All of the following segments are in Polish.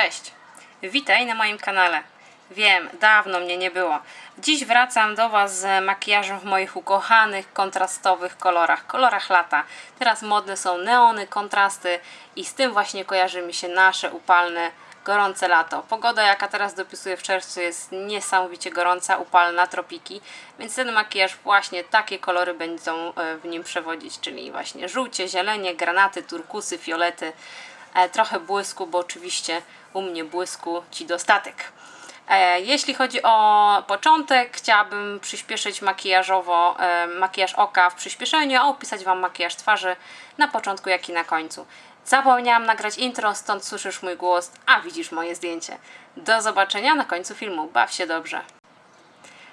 Cześć, witaj na moim kanale. Wiem, dawno mnie nie było. Dziś wracam do Was z makijażem w moich ukochanych, kontrastowych kolorach, kolorach lata. Teraz modne są neony, kontrasty i z tym właśnie kojarzy mi się nasze upalne, gorące lato. Pogoda, jaka teraz dopisuję w czerwcu, jest niesamowicie gorąca, upalna, tropiki, więc ten makijaż właśnie takie kolory będą e, w nim przewodzić, czyli właśnie żółcie, zielenie, granaty, turkusy, fiolety, e, trochę błysku, bo oczywiście u mnie błysku ci dostatek. E, Jeśli chodzi o początek, chciałabym przyspieszyć makijażowo e, makijaż oka w przyspieszeniu, a opisać Wam makijaż twarzy na początku, jak i na końcu. Zapomniałam nagrać intro, stąd słyszysz mój głos, a widzisz moje zdjęcie. Do zobaczenia na końcu filmu. Baw się dobrze.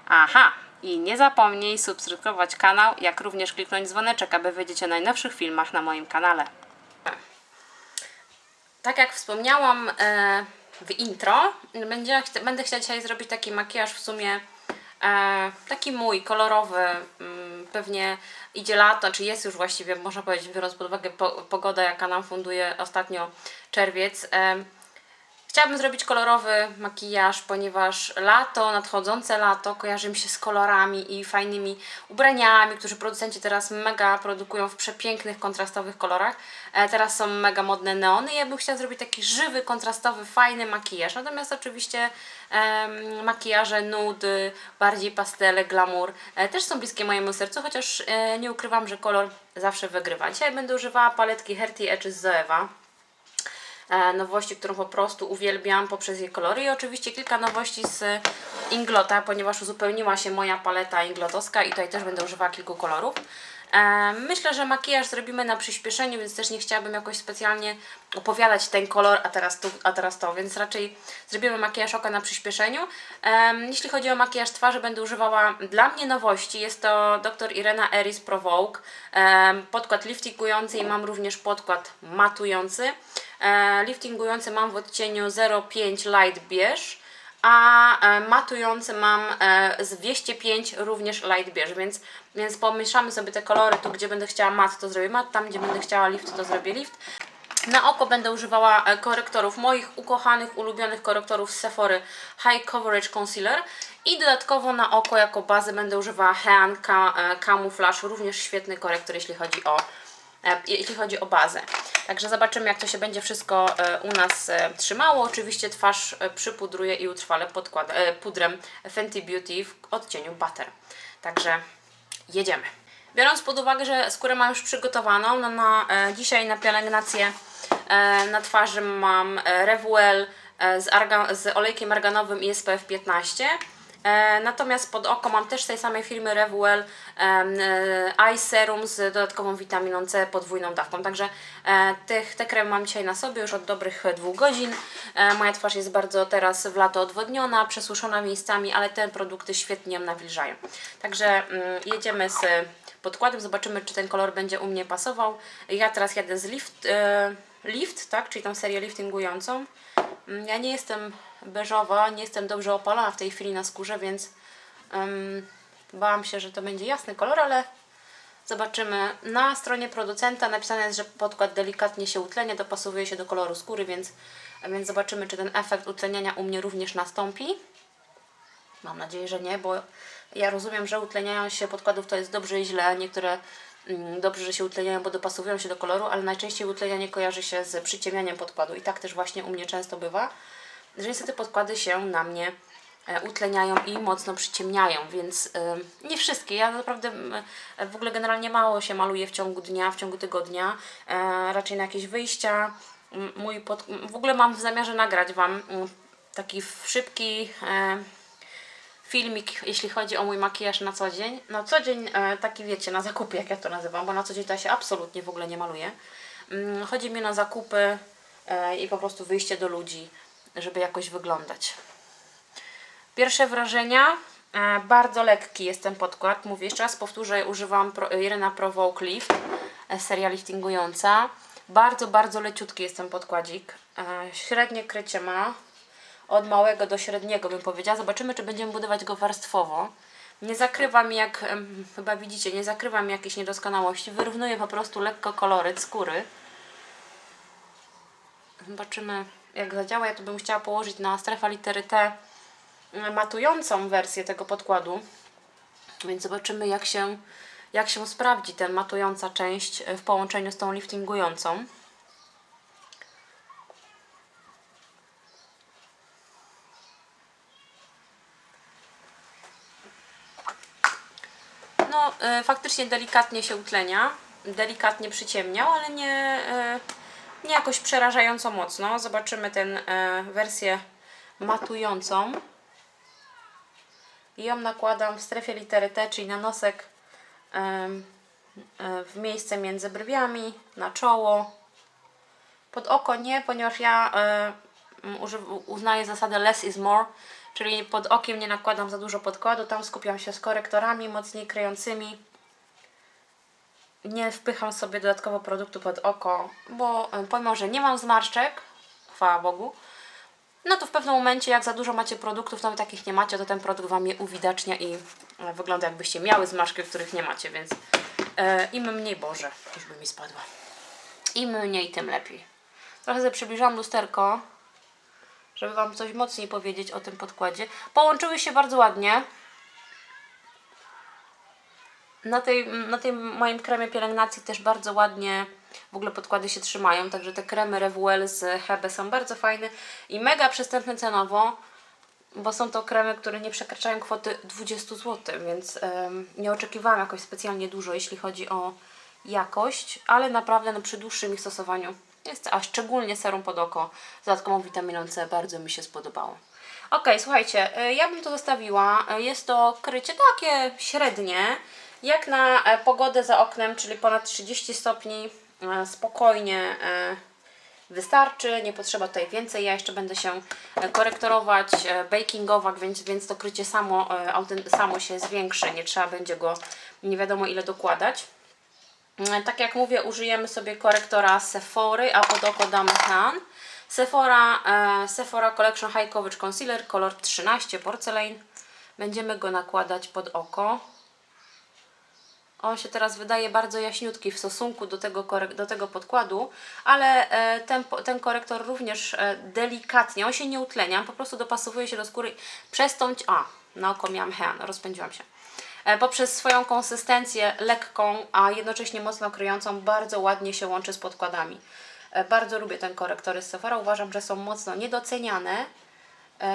Aha, i nie zapomnij subskrybować kanał, jak również kliknąć dzwoneczek, aby wiedzieć o najnowszych filmach na moim kanale. Tak jak wspomniałam e, w intro, będzie, będę chciała dzisiaj zrobić taki makijaż w sumie e, taki mój, kolorowy. Mm, pewnie idzie lato, czy jest już właściwie, można powiedzieć, biorąc pod uwagę po, pogoda, jaka nam funduje ostatnio czerwiec. Chciałabym zrobić kolorowy makijaż, ponieważ lato, nadchodzące lato kojarzy mi się z kolorami i fajnymi ubraniami, którzy producenci teraz mega produkują w przepięknych, kontrastowych kolorach. E, teraz są mega modne neony i ja bym chciała zrobić taki żywy, kontrastowy, fajny makijaż. Natomiast oczywiście makijaże, nudy, bardziej pastele, glamour e, też są bliskie mojemu sercu, chociaż e, nie ukrywam, że kolor zawsze wygrywa. Dzisiaj będę używała paletki Herty Edges Zoeva nowości, którą po prostu uwielbiam poprzez jej kolory i oczywiście kilka nowości z Inglota, ponieważ uzupełniła się moja paleta inglotowska i tutaj też będę używała kilku kolorów. E, Myślę, że makijaż zrobimy na przyspieszeniu, więc też nie chciałabym jakoś specjalnie opowiadać ten kolor, a teraz, tu, a teraz to, więc raczej zrobimy makijaż oka na przyspieszeniu. Em, Jeśli chodzi o makijaż twarzy, będę używała dla mnie nowości. Jest to dr Irena Eris Provoke. Podkład liftingujący i mam również podkład matujący. E, Liftingujący mam w odcieniu 05 Light Beige a e, matujący mam e, z 205 również light beige, więc, więc pomieszamy sobie te kolory, tu gdzie będę chciała mat to zrobię mat, tam gdzie będę chciała lift to zrobię lift. Na oko będę używała korektorów, moich ukochanych, ulubionych korektorów z Sephory High Coverage Concealer i dodatkowo na oko jako bazę będę używała Hean Ca- Camouflage, również świetny korektor jeśli chodzi o jeśli chodzi o bazę. Także zobaczymy, jak to się będzie wszystko e, u nas e, trzymało. Oczywiście twarz e, przypudruję i utrwalę podkład, e, pudrem Fenty Beauty w odcieniu Butter. Także jedziemy. Biorąc pod uwagę, że skórę mam już przygotowaną, no na, e, dzisiaj na pielęgnację e, na twarzy mam e, Revuel e, z, arga, z olejkiem arganowym i SPF 15. E, natomiast pod oko mam też tej samej firmy Revuel Eye Serum z dodatkową witaminą C podwójną dawką. Także e, tych, te kremy mam dzisiaj na sobie już od dobrych dwóch godzin. E, moja twarz jest bardzo teraz w lato odwodniona, przesuszona miejscami, ale te produkty świetnie ją nawilżają. Także mm, jedziemy z podkładem, zobaczymy czy ten kolor będzie u mnie pasował. Ja teraz jadę z Lift, lift tak, czyli tą serię liftingującą. Mm, Ja nie jestem beżowa, nie jestem dobrze opalona w tej chwili na skórze, więc um, bałam się, że to będzie jasny kolor, ale zobaczymy. Na stronie producenta napisane jest, że podkład delikatnie się utlenia, dopasowuje się do koloru skóry, więc, więc zobaczymy, czy ten efekt utleniania u mnie również nastąpi. Mam nadzieję, że nie, bo ja rozumiem, że utleniają się podkładów to jest dobrze i źle. Niektóre mm, dobrze, że się utleniają, bo dopasowują się do koloru, ale najczęściej utlenianie kojarzy się z przyciemnianiem podkładu i tak też właśnie u mnie często bywa, że niestety podkłady się na mnie e, utleniają i mocno przyciemniają, więc e, nie wszystkie. Ja naprawdę m, w ogóle generalnie mało się maluję w ciągu dnia, w ciągu tygodnia, e, raczej na jakieś wyjścia. Mój pod... w ogóle mam w zamiarze nagrać Wam taki szybki e, filmik, jeśli chodzi o mój makijaż na co dzień. Na co dzień e, taki wiecie, na zakupy, jak ja to nazywam, bo na co dzień to ja się absolutnie w ogóle nie maluję. Chodzi mi na zakupy e, i po prostu wyjście do ludzi, żeby jakoś wyglądać. Pierwsze wrażenia. E, bardzo lekki jest ten podkład. Mówię jeszcze raz, powtórzę, używam Pro, Irena Provoke Lift, e, seria liftingująca. Bardzo, bardzo leciutki jest ten podkładzik. E, średnie krycie ma. Od małego do średniego bym powiedziała. Zobaczymy, czy będziemy budować go warstwowo. Nie zakrywa mi, jak chyba widzicie, nie zakrywa mi jakiejś niedoskonałości. Wyrównuję po prostu lekko koloryt skóry. Zobaczymy, jak zadziała, ja to bym chciała położyć na strefę litery T e, matującą wersję tego podkładu. Więc zobaczymy jak się, jak się sprawdzi ten matująca część w połączeniu z tą liftingującą. No, e, faktycznie delikatnie się utlenia, delikatnie przyciemniał, ale nie, e, nie jakoś przerażająco mocno. Zobaczymy tę e, wersję matującą. I ją nakładam w strefie litery T, czyli na nosek, em, e, w miejsce między brwiami, na czoło. Pod oko nie, ponieważ ja e, uznaję zasadę less is more, czyli pod okiem nie nakładam za dużo podkładu, tam skupiam się z korektorami mocniej kryjącymi. Nie wpycham sobie dodatkowo produktu pod oko, bo e, pomimo, że nie mam zmarszczek, chwała Bogu, no to w pewnym momencie, jak za dużo macie produktów, nawet takich nie macie, to ten produkt Wam je uwidacznia i e, wygląda jakbyście miały zmarszczki, których nie macie, więc e, im mniej, Boże, już by mi spadła. Im mniej, tym lepiej. Trochę sobie przybliżam lusterko, żeby Wam coś mocniej powiedzieć o tym podkładzie. Połączyły się bardzo ładnie. Na tej, na tej moim kremie pielęgnacji też bardzo ładnie w ogóle podkłady się trzymają, także te kremy Revuel z Hebe są bardzo fajne i mega przystępne cenowo, bo są to kremy, które nie przekraczają kwoty 20 zł, więc nie oczekiwałam jakoś specjalnie dużo, jeśli chodzi o jakość, ale naprawdę no, przy dłuższym ich stosowaniu jest, a szczególnie serum pod oko z dodatkową witaminą C bardzo mi się spodobało. Ok, słuchajcie, y, ja bym to zostawiła. Y, Jest to krycie takie średnie, jak na e, pogodę za oknem, czyli ponad 30 stopni, e, spokojnie e, wystarczy, nie potrzeba tutaj więcej. Ja jeszcze będę się korektorować, bakingować, więc, więc to krycie samo, samo się zwiększy, nie trzeba będzie go nie wiadomo ile dokładać. Tak jak mówię, użyjemy sobie korektora Sephory, a pod oko damy Han. Sephora, Sephora Collection High Coverage Concealer, kolor 13 Porcelain. Będziemy go nakładać pod oko. On się teraz wydaje bardzo jaśniutki w stosunku do tego, do tego podkładu, ale e, ten, ten korektor również e, delikatnie, on się nie utlenia, po prostu dopasowuje się do skóry przez tą... A, na oko miałam hean, rozpędziłam się. E, poprzez swoją konsystencję lekką, a jednocześnie mocno kryjącą, bardzo ładnie się łączy z podkładami. Bardzo lubię ten korektory z Sephora, uważam, że są mocno niedoceniane.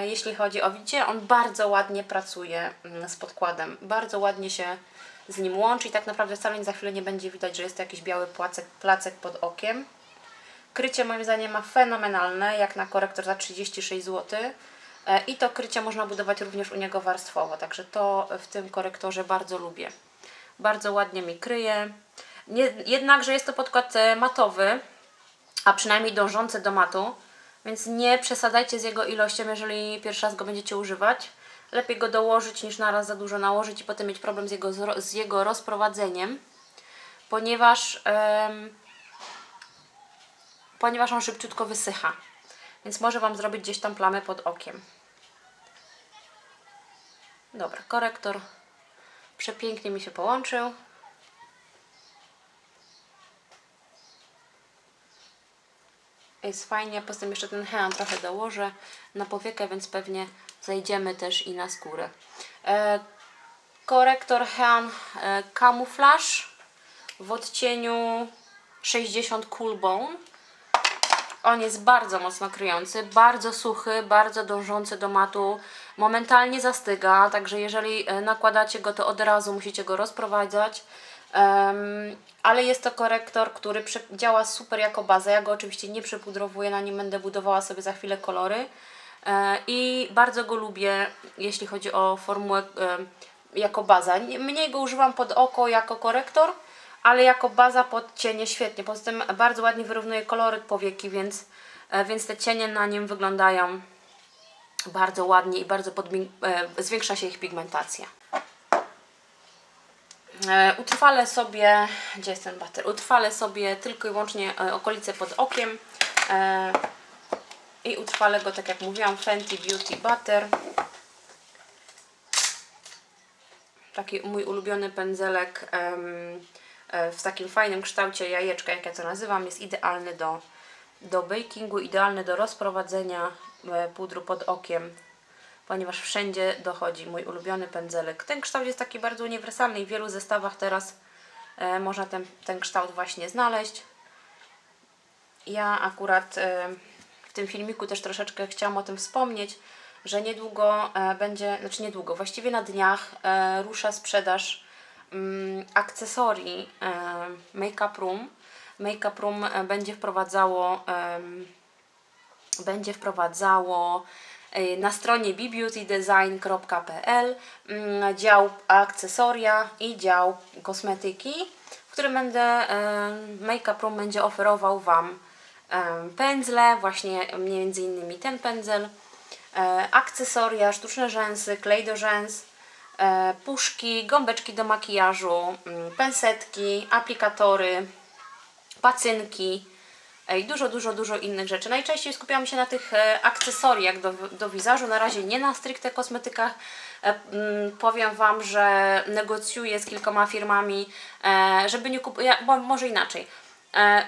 Jeśli chodzi o widzicie, on bardzo ładnie pracuje mm, z podkładem, bardzo ładnie się z nim łączy i tak naprawdę wcale za chwilę nie będzie widać, że jest to jakiś biały płacek, placek pod okiem. Krycie moim zdaniem ma fenomenalne, jak na korektor za 36 zł. E, I to krycie można budować również u niego warstwowo, także to w tym korektorze bardzo lubię. Bardzo ładnie mi kryje. Nie, jednakże jest to podkład e, matowy, a przynajmniej dążący do matu, więc nie przesadzajcie z jego ilością, jeżeli pierwszy raz go będziecie używać. Lepiej go dołożyć niż naraz za dużo nałożyć i potem mieć problem z jego, z jego rozprowadzeniem, ponieważ, em, ponieważ on szybciutko wysycha. Więc może Wam zrobić gdzieś tam plamę pod okiem. Dobra, korektor przepięknie mi się połączył. Jest fajnie, poza tym jeszcze ten hean trochę dołożę na powiekę, więc pewnie zejdziemy też i na skórę. E, korektor hean e, Camouflage w odcieniu 60 Cool Bone. On jest bardzo mocno kryjący, bardzo suchy, bardzo dążący do matu. Momentalnie zastyga, także jeżeli e, nakładacie go, to od razu musicie go rozprowadzać. Em, ale jest to korektor, który działa super jako baza. Ja go oczywiście nie przepudrowuję, na nim będę budowała sobie za chwilę kolory. E, I bardzo go lubię, jeśli chodzi o formułę e, jako baza. Nie- Mniej go używam pod oko jako korektor, ale jako baza pod cienie świetnie. Poza tym bardzo ładnie wyrównuje koloryt powieki, więc, e, więc te cienie na nim wyglądają bardzo ładnie i bardzo e, zwiększa się ich pigmentacja. E, Utrwalę sobie, gdzie jest ten bater? Utrwalę sobie tylko i wyłącznie e, okolice pod okiem e, i utrwalę go, tak jak mówiłam, Fenty Beauty Butter. Taki mój ulubiony pędzelek w takim fajnym kształcie jajeczka, jak ja to nazywam, jest idealny do, do bakingu, idealny do rozprowadzenia pudru pod okiem, ponieważ wszędzie dochodzi mój ulubiony pędzelek. Ten kształt jest taki bardzo uniwersalny i w wielu zestawach teraz e, można ten, ten kształt właśnie znaleźć. Ja akurat e, w tym filmiku też troszeczkę chciałam o tym wspomnieć, że niedługo e, będzie, znaczy niedługo, właściwie na dniach e, rusza sprzedaż mm, akcesorii e, Make Up Room. Make Up Room e, będzie wprowadzało em, będzie wprowadzało e, na stronie bbeautydesign.pl mm, dział akcesoria i dział kosmetyki, w którym będę e, Make Up Room będzie oferował Wam e, pędzle, właśnie między innymi ten pędzel, akcesoria, sztuczne rzęsy, klej do rzęs, puszki, gąbeczki do makijażu, mm, pensetki, aplikatory, pacynki i dużo, dużo, dużo innych rzeczy. Najczęściej skupiam się na tych e, akcesoriach do, do wizażu, na razie nie na stricte kosmetykach. E, mm, powiem Wam, że negocjuję z kilkoma firmami, e, żeby nie kupować, bo może inaczej.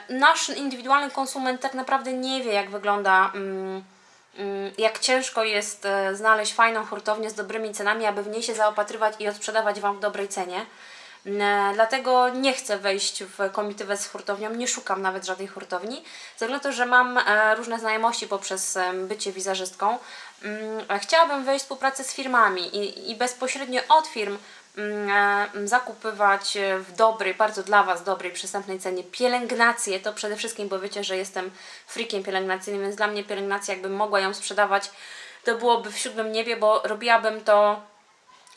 Nasz indywidualny konsument tak naprawdę nie wie, jak wygląda. Mm, Mm, jak ciężko jest znaleźć fajną hurtownię z dobrymi cenami, aby w niej się zaopatrywać i odsprzedawać Wam w dobrej cenie. Mm, e, Dlatego nie chcę wejść w komitywę z hurtownią, nie szukam nawet żadnej hurtowni, ze względu na to, że mam e, różne znajomości poprzez em, bycie wizerzystką. Mm, Chciałabym wejść w współpracę z firmami i, i bezpośrednio od firm mm, e, zakupywać e, w dobrej, bardzo dla Was dobrej, przystępnej cenie pielęgnację, to przede wszystkim, bo wiecie, że jestem freakiem pielęgnacyjnym, więc dla mnie pielęgnacja, jakbym mogła ją sprzedawać, to byłoby w siódmym niebie, bo robiłabym to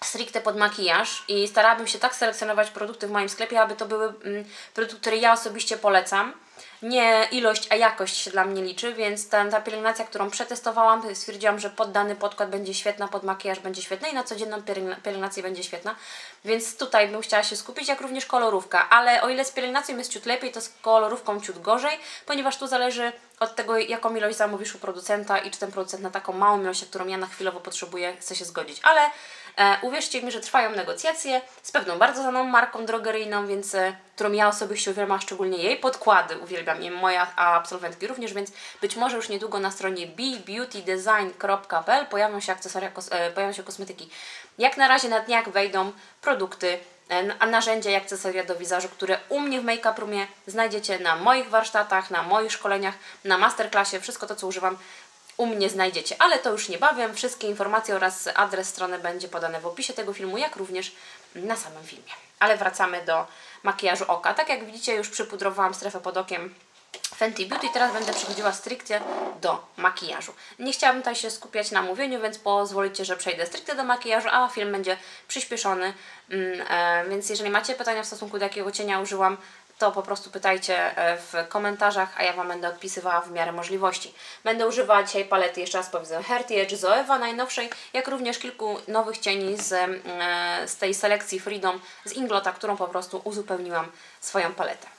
stricte pod makijaż i starałabym się tak selekcjonować produkty w moim sklepie, aby to były mm, produkty, które ja osobiście polecam. Nie ilość, a jakość się dla mnie liczy, więc ta, ta pielęgnacja, którą przetestowałam, stwierdziłam, że pod dany podkład będzie świetna, pod makijaż będzie świetna i na codzienną pielęgna- pielęgnację będzie świetna. Więc tutaj bym chciała się skupić, jak również kolorówka. Ale o ile z pielęgnacją jest ciut lepiej, to z kolorówką ciut gorzej, ponieważ tu zależy od tego, jaką ilość zamówisz u producenta i czy ten producent na taką małą ilość, którą ja na chwilowo potrzebuję, chce się zgodzić. Ale uwierzcie mi, że trwają negocjacje z pewną bardzo znaną marką drogeryjną, więc e, którą ja osobiście uwielbiam, szczególnie jej podkłady uwielbiam i moja a absolwentki również, więc być może już niedługo na stronie bbeautydesign.pl pojawią się akcesoria, e, pojawią się kosmetyki. Jak na razie na dniach wejdą produkty e, a narzędzia i akcesoria do wizażu, które u mnie w Make Up Roomie znajdziecie na moich warsztatach, na moich szkoleniach, na masterclassie, wszystko to co używam u mnie znajdziecie, ale to już niebawem. Wszystkie informacje oraz adres strony będzie podane w opisie tego filmu, jak również na samym filmie. Ale wracamy do makijażu oka. Tak jak widzicie, już przypudrowałam strefę pod okiem Fenty Beauty, teraz będę przechodziła stricte do makijażu. Nie chciałabym tutaj się skupiać na mówieniu, więc pozwolicie, że przejdę stricte do makijażu, a film będzie przyspieszony, mm, e, więc jeżeli macie pytania w stosunku do jakiego cienia użyłam, to po prostu pytajcie e, w komentarzach, a ja Wam będę odpisywała w miarę możliwości. Będę używała dzisiaj palety, jeszcze raz powiedzę, Heritage Zoewa najnowszej, jak również kilku nowych cieni z, mm, e, z tej selekcji Freedom z Inglota, którą po prostu uzupełniłam swoją paletę.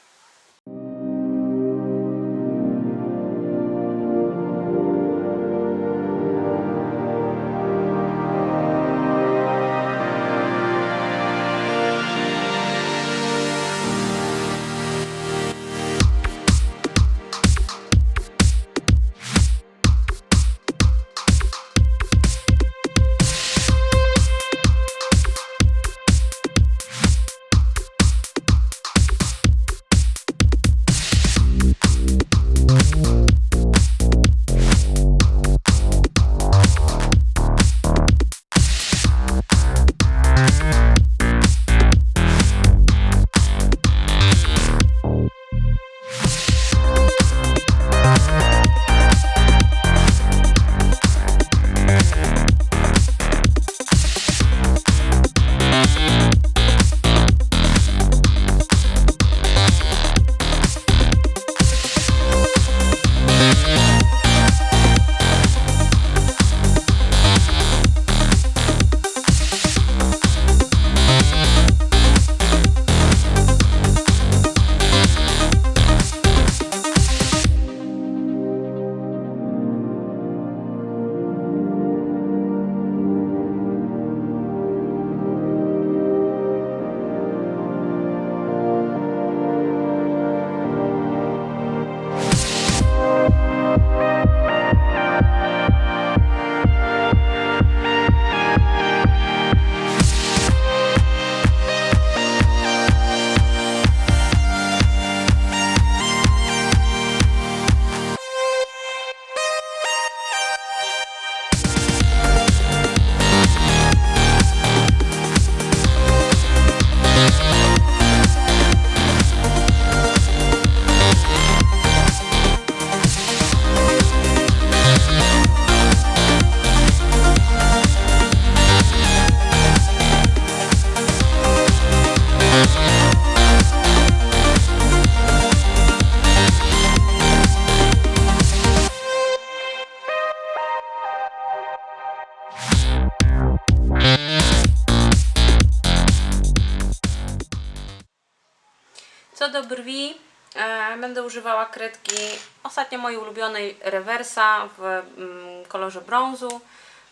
Używała kredki ostatnio mojej ulubionej rewersa w mm, kolorze brązu.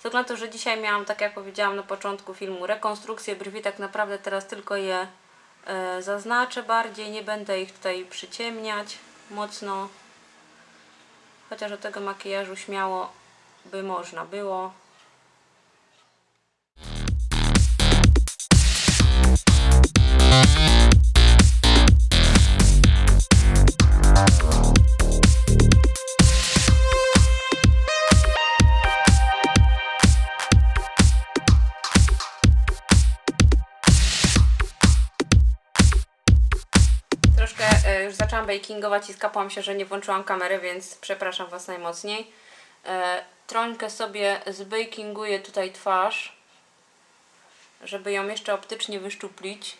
Ze względu to, że dzisiaj miałam, tak jak powiedziałam na początku filmu, rekonstrukcję brwi, tak naprawdę teraz tylko je e, zaznaczę bardziej, nie będę ich tutaj przyciemniać mocno. Chociaż do tego makijażu śmiało by można było. Bakingować i skapłam się, że nie włączyłam kamery, więc przepraszam Was najmocniej. E, Trońkę sobie zbakinguję tutaj twarz, żeby ją jeszcze optycznie wyszczuplić.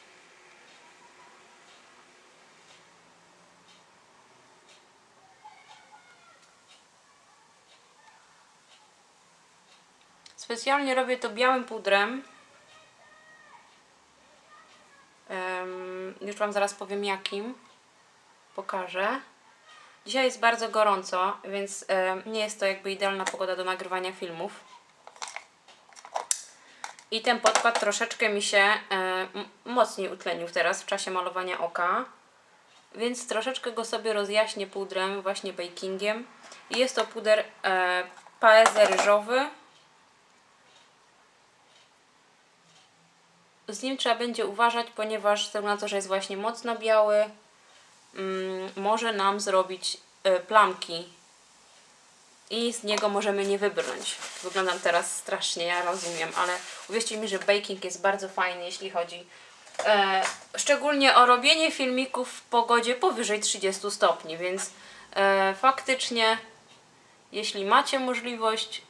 Specjalnie robię to białym pudrem. Em, już Wam zaraz powiem jakim. Pokażę. Dzisiaj jest bardzo gorąco, więc em, nie jest to jakby idealna pogoda do nagrywania filmów. I ten podkład troszeczkę mi się e, mocniej utlenił teraz w czasie malowania oka. Więc troszeczkę go sobie rozjaśnię pudrem, właśnie bakingiem. Jest to puder e, paezę ryżowy. z nim trzeba będzie uważać, ponieważ ze względu na to, że jest właśnie mocno biały, może nam zrobić y, plamki i z niego możemy nie wybrnąć. Wyglądam teraz strasznie, ja rozumiem, ale uwierzcie mi, że baking jest bardzo fajny, jeśli chodzi e, szczególnie o robienie filmików w pogodzie powyżej 30 stopni, więc e, faktycznie jeśli macie możliwość,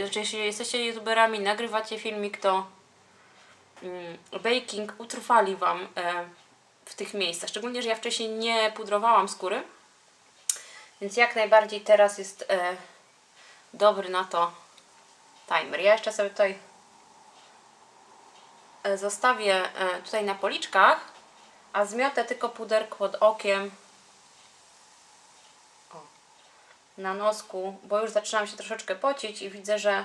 znaczy jeśli jesteście youtuberami, nagrywacie filmik, to mm, baking utrwali Wam e, w tych miejscach. Szczególnie, że ja wcześniej nie pudrowałam skóry, więc jak najbardziej teraz jest e, dobry na to timer. Ja jeszcze sobie tutaj e, zostawię e, tutaj na policzkach, a zmiotę tylko puderko pod okiem o, na nosku, bo już zaczynam się troszeczkę pocić i widzę, że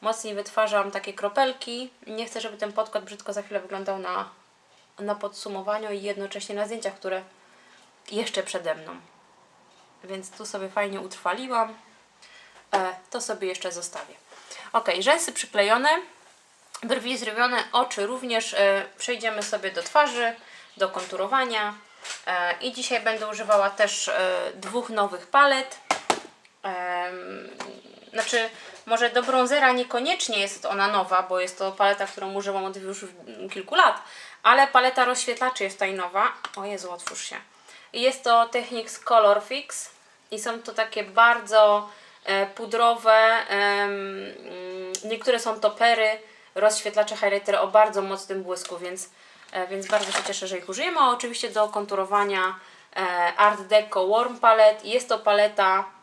mocniej wytwarzam takie kropelki. Nie chcę, żeby ten podkład brzydko za chwilę wyglądał na, na podsumowaniu i jednocześnie na zdjęciach, które jeszcze przede mną. Więc tu sobie fajnie utrwaliłam. E, to sobie jeszcze zostawię. Ok, rzęsy przyklejone, brwi zrobione, oczy również. E, przejdziemy sobie do twarzy, do konturowania. E, I dzisiaj będę używała też e, dwóch nowych palet. Em, znaczy, może do bronzera niekoniecznie jest ona nowa, bo jest to paleta, którą używam od już kilku lat, ale paleta rozświetlaczy jest tutaj nowa. O Jezu, otwórz się. Jest to Technics Color Fix i są to takie bardzo e, pudrowe, mm, niektóre są to pery, rozświetlacze highlighter o bardzo mocnym błysku, więc, e, więc bardzo się cieszę, że ich użyjemy. A oczywiście do konturowania e, Art Deco Warm Palette. Jest to paleta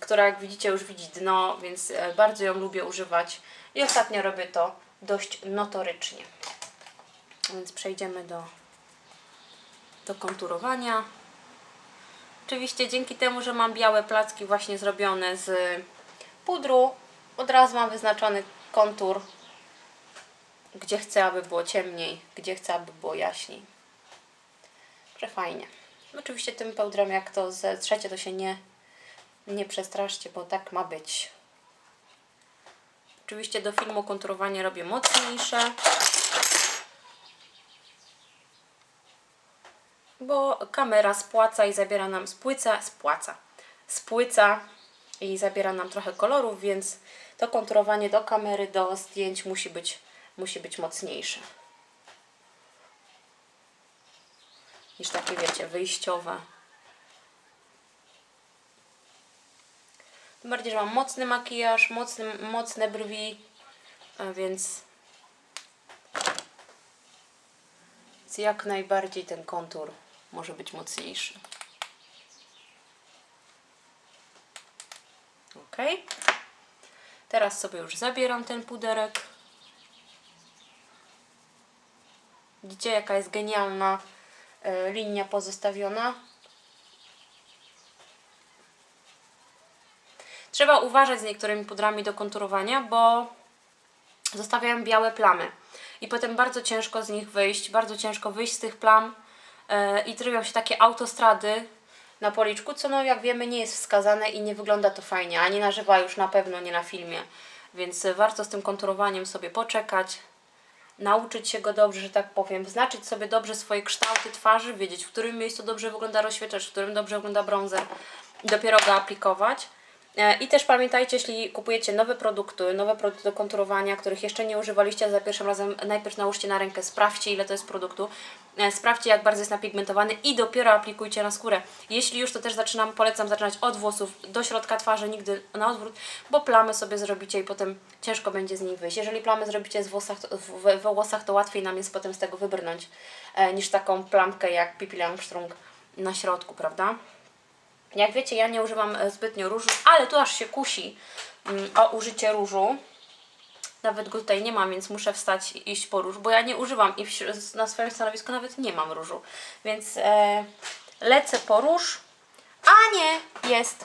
która jak widzicie już widzi dno, więc e, bardzo ją lubię używać i ostatnio robię to dość notorycznie. Więc przejdziemy do, do konturowania. Oczywiście dzięki temu, że mam białe placki właśnie zrobione z pudru, od razu mam wyznaczony kontur, gdzie chcę, aby było ciemniej, gdzie chcę, aby było jaśniej. Przefajnie. Oczywiście tym pełdrem, jak to zetrzecie, to się nie nie przestraszcie, bo tak ma być. Oczywiście do filmu konturowanie robię mocniejsze. Bo kamera spłaca i zabiera nam spłyca, spłaca, spłyca i zabiera nam trochę kolorów, więc to konturowanie do kamery, do zdjęć musi być, musi być mocniejsze. Niż takie, wiecie, wyjściowe. Tym bardziej, że mam mocny makijaż, mocny, mocne brwi, więc jak najbardziej ten kontur może być mocniejszy. Ok. Teraz sobie już zabieram ten puderek. Widzicie, jaka jest genialna e, linia pozostawiona. Trzeba uważać z niektórymi pudrami do konturowania, bo zostawiają białe plamy. I potem bardzo ciężko z nich wyjść, bardzo ciężko wyjść z tych plam e, i trybią się takie autostrady na policzku, co no jak wiemy nie jest wskazane i nie wygląda to fajnie, ani na żywo, już na pewno nie na filmie. Więc e, warto z tym konturowaniem sobie poczekać, nauczyć się go dobrze, że tak powiem, znaczyć sobie dobrze swoje kształty twarzy, wiedzieć w którym miejscu dobrze wygląda rozświetlacz, w którym dobrze wygląda bronzer i dopiero go aplikować. E, I też pamiętajcie, jeśli kupujecie nowe produkty, nowe produkty do konturowania, których jeszcze nie używaliście za pierwszym razem, najpierw nałóżcie na rękę, sprawdźcie ile to jest produktu, e, sprawdźcie jak bardzo jest napigmentowany i dopiero aplikujcie na skórę. Jeśli już to też zaczynam, polecam zaczynać od włosów do środka twarzy, nigdy na odwrót, bo plamy sobie zrobicie i potem ciężko będzie z nich wyjść. Jeżeli plamy zrobicie z włosach, to- w, we włosach, to łatwiej nam jest potem z tego wybrnąć e, niż taką plamkę jak Pippi Langström na środku, prawda? Jak wiecie, ja nie używam e, zbytnio różu, ale tu aż się kusi mm, o użycie różu. Nawet go tutaj nie mam, więc muszę wstać i iść po róż, bo ja nie używam i na swoim stanowisku nawet nie mam różu. Więc e, lecę po róż. A nie, jest.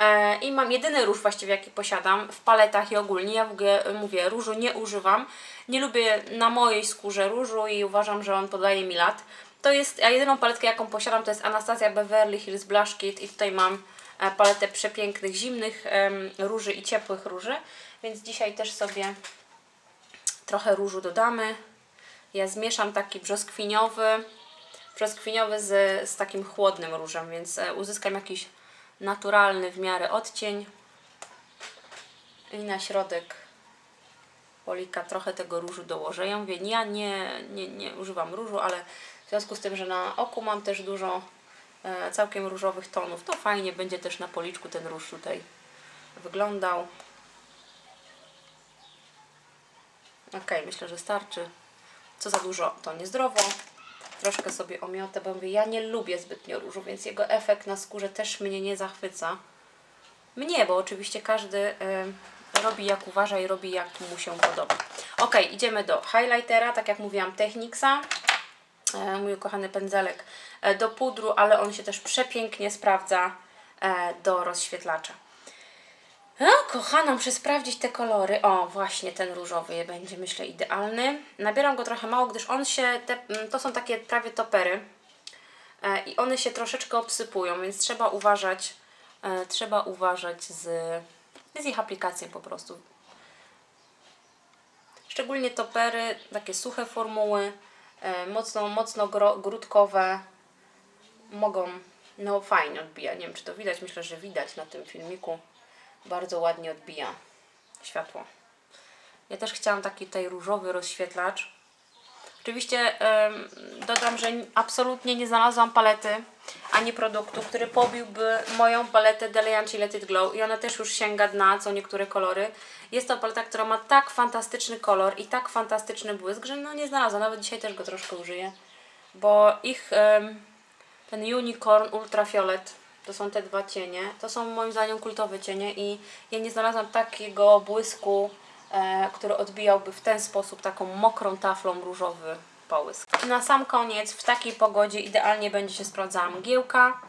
E, I mam jedyny róż właściwie jaki posiadam w paletach i ogólnie. Ja w ogóle e, mówię, różu nie używam. Nie lubię na mojej skórze różu i uważam, że on podaje mi lat. To jest, a jedyną paletkę jaką posiadam to jest Anastasia Beverly Hills Blush Kit i tutaj mam e, paletę przepięknych zimnych róży i ciepłych róży. Więc dzisiaj też sobie trochę różu dodamy. Ja zmieszam taki brzoskwiniowy, brzoskwiniowy z, z takim chłodnym różem, więc e, uzyskam jakiś naturalny w miarę odcień. I na środek polika trochę tego różu dołożę. Ja mówię, ja nie, nie, nie używam różu, ale w związku z tym, że na oku mam też dużo e, całkiem różowych tonów, to fajnie będzie też na policzku ten róż tutaj wyglądał. Ok, myślę, że starczy. Co za dużo, to niezdrowo. Troszkę sobie omiotę, bo mówię, ja nie lubię zbytnio różu, więc jego efekt na skórze też mnie nie zachwyca. Mnie, bo oczywiście każdy y, robi jak uważa i robi jak mu się podoba. Ok, idziemy do highlightera, tak jak mówiłam, Technicsa. E, mój ukochany pędzelek e, do pudru, ale on się też przepięknie sprawdza e, do rozświetlacza. No, kochana, muszę sprawdzić te kolory. O, właśnie ten różowy będzie, myślę, idealny. Nabieram go trochę mało, gdyż on się, te, mm, to są takie prawie topery i one się troszeczkę obsypują, więc trzeba uważać, trzeba uważać z, z ich aplikacją po prostu. Szczególnie topery, takie suche formuły, mocno, mocno gro, grudkowe, mogą no fajnie odbijać. Nie wiem, czy to widać, myślę, że widać na tym filmiku. Bardzo ładnie odbija światło. Ja też chciałam taki tutaj różowy rozświetlacz. Oczywiście dodam, że absolutnie nie znalazłam palety ani produktu, który pobiłby moją paletę Delianci Let It Glow i ona też już sięga dna, co niektóre kolory. Jest to paleta, która ma tak fantastyczny kolor i tak fantastyczny błysk, że no nie znalazłam. Nawet dzisiaj też go troszkę użyję, bo ich ten Unicorn Ultrafiolet to są te dwa cienie. To są moim zdaniem kultowe cienie i ja nie znalazłam takiego błysku, który odbijałby w ten sposób taką mokrą taflą różowy połysk. Na sam koniec w takiej pogodzie idealnie będzie się sprawdzała mgiełka.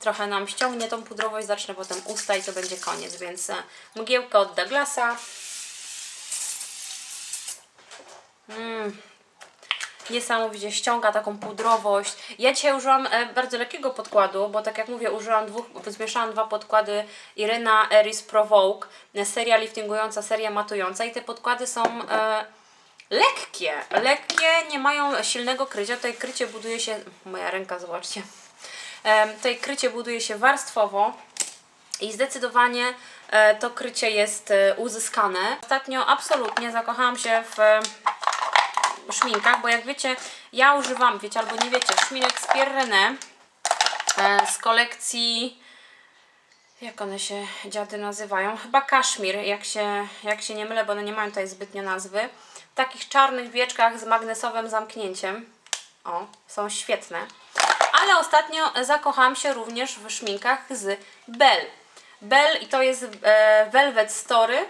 Trochę nam ściągnie tą pudrowość, zacznę potem usta i to będzie koniec, więc e, mgiełka od Douglasa. Niesamowicie ściąga taką pudrowość. Ja dzisiaj użyłam e, bardzo lekkiego podkładu, bo tak jak mówię, użyłam dwóch, zmieszałam dwa podkłady Iryna Eris Provoke, e, seria liftingująca, seria matująca i te podkłady są e, lekkie, lekkie, nie mają silnego krycia. Tutaj krycie buduje się, moja ręka, zobaczcie. E, tutaj krycie buduje się warstwowo. I zdecydowanie e, to krycie jest e, uzyskane. Ostatnio absolutnie zakochałam się w szminkach, bo jak wiecie, ja używam, wiecie albo nie wiecie, szminek z Pierre René z kolekcji jak one się dziady nazywają? Chyba kaszmir, jak się, jak się nie mylę, bo one nie mają tutaj zbytnio nazwy. W takich czarnych wieczkach z magnesowym zamknięciem. O, są świetne. Ale ostatnio zakochałam się również w szminkach z Bell. Bell i to jest e, Velvet Story.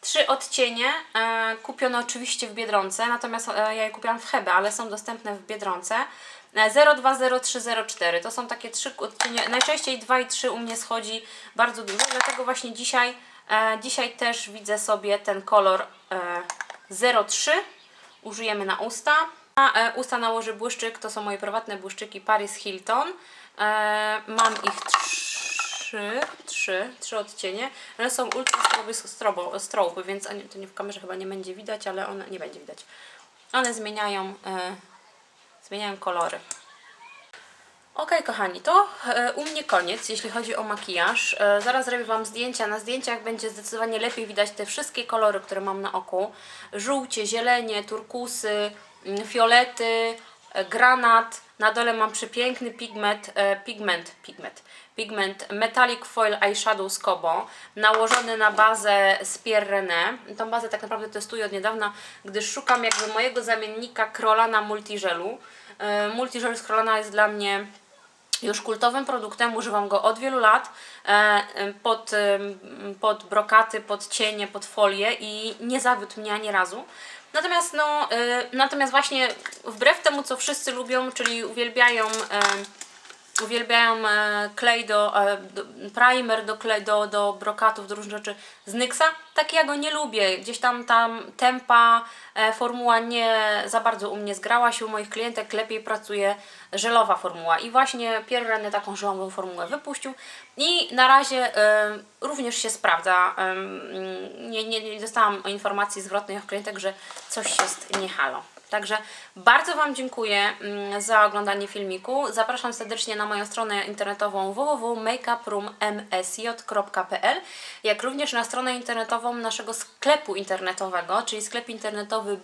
Trzy odcienie, e, kupione oczywiście w Biedronce, natomiast e, ja je kupiłam w Hebe, ale są dostępne w Biedronce. e, 020304. To są takie trzy odcienie. Najczęściej 2 i 3 u mnie schodzi bardzo dużo, dlatego właśnie dzisiaj, e, dzisiaj też widzę sobie ten kolor e, 03. Użyjemy na usta. Na e, usta nałożę błyszczyk, to są moje prywatne błyszczyki Paris Hilton. E, mam ich trzy, trzy, trzy odcienie. One są ultra stroby, strobo, stroby, więc to nie w kamerze chyba nie będzie widać, ale one nie będzie widać. One zmieniają, e, zmieniają kolory. Ok, kochani, to e, u mnie koniec, jeśli chodzi o makijaż. E, zaraz zrobię Wam zdjęcia. Na zdjęciach będzie zdecydowanie lepiej widać te wszystkie kolory, które mam na oku. Żółcie, zielenie, turkusy, mm, fiolety, e, granat. Na dole mam przepiękny pigment, e, pigment, pigment, pigment Metallic Foil Eyeshadow z Kobo, nałożony na bazę z Pierre René. Tą bazę tak naprawdę testuję od niedawna, gdyż szukam jakby mojego zamiennika Krolana Multiżelu. E, Multiżel z Krolana jest dla mnie już kultowym produktem, używam go od wielu lat e, pod, pod brokaty, pod cienie, pod folię i nie zawiódł mnie ani razu. Natomiast no, e, natomiast właśnie wbrew temu co wszyscy lubią, czyli uwielbiają e, uwielbiają e, klej do, e, do primer do, klej, do, do brokatów, do różnych rzeczy z Nyxa. Tak ja go nie lubię. Gdzieś tam tam tempa, e, formuła nie za bardzo u mnie zgrała się. U moich klientek lepiej pracuje żelowa formuła. I właśnie Pierre René taką żelową formułę wypuścił. I na razie e, również się sprawdza. E, nie, nie, nie dostałam informacji zwrotnej od klientek, że coś jest nie halo. Także bardzo Wam dziękuję mm, za oglądanie filmiku. Zapraszam serdecznie na moją stronę internetową www.makeuproomsj.pl jak również na stronę internetową naszego sklepu internetowego, czyli sklep internetowy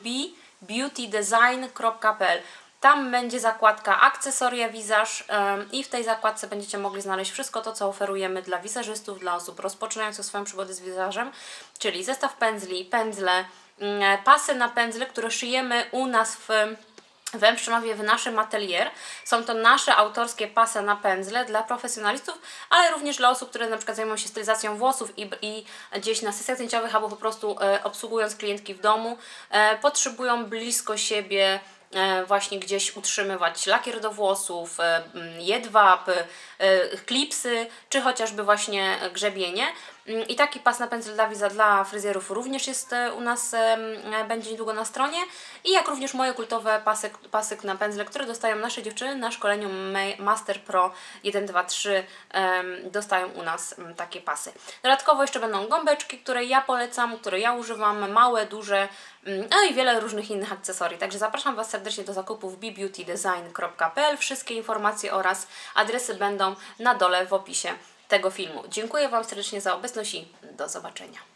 bbeautydesign.pl tam będzie zakładka akcesoria wizaż i w tej zakładce będziecie mogli znaleźć wszystko to, co oferujemy dla wizażystów, dla osób rozpoczynających swoją przygodę z wizażem, czyli zestaw pędzli, pędzle, pasy na pędzle, które szyjemy u nas w w Emszanowie w naszym atelier. Są to nasze autorskie pasy na pędzle dla profesjonalistów, ale również dla osób, które na przykład zajmują się stylizacją włosów i, i gdzieś na sesjach zdjęciowych albo po prostu e, obsługując klientki w domu, e, potrzebują blisko siebie e, właśnie gdzieś utrzymywać lakier do włosów, e, mm, jedwab, e, klipsy, czy chociażby właśnie grzebienie. Mm, I taki pas na pędzel dla wiza dla fryzjerów również jest e, u nas, e, będzie niedługo na stronie. I jak również moje kultowe pasek, pasyk na pędzle, które dostają nasze dziewczyny na szkoleniu Ma- Master Pro 1, 2, 3 em, dostają u nas takie pasy. Dodatkowo jeszcze będą gąbeczki, które ja polecam, które ja używam, małe, duże, mm, no i wiele różnych innych akcesorii. Także zapraszam Was serdecznie do zakupów bbeautydesign.pl. Wszystkie informacje oraz adresy będą na dole w opisie tego filmu. Dziękuję Wam serdecznie za obecność i do zobaczenia.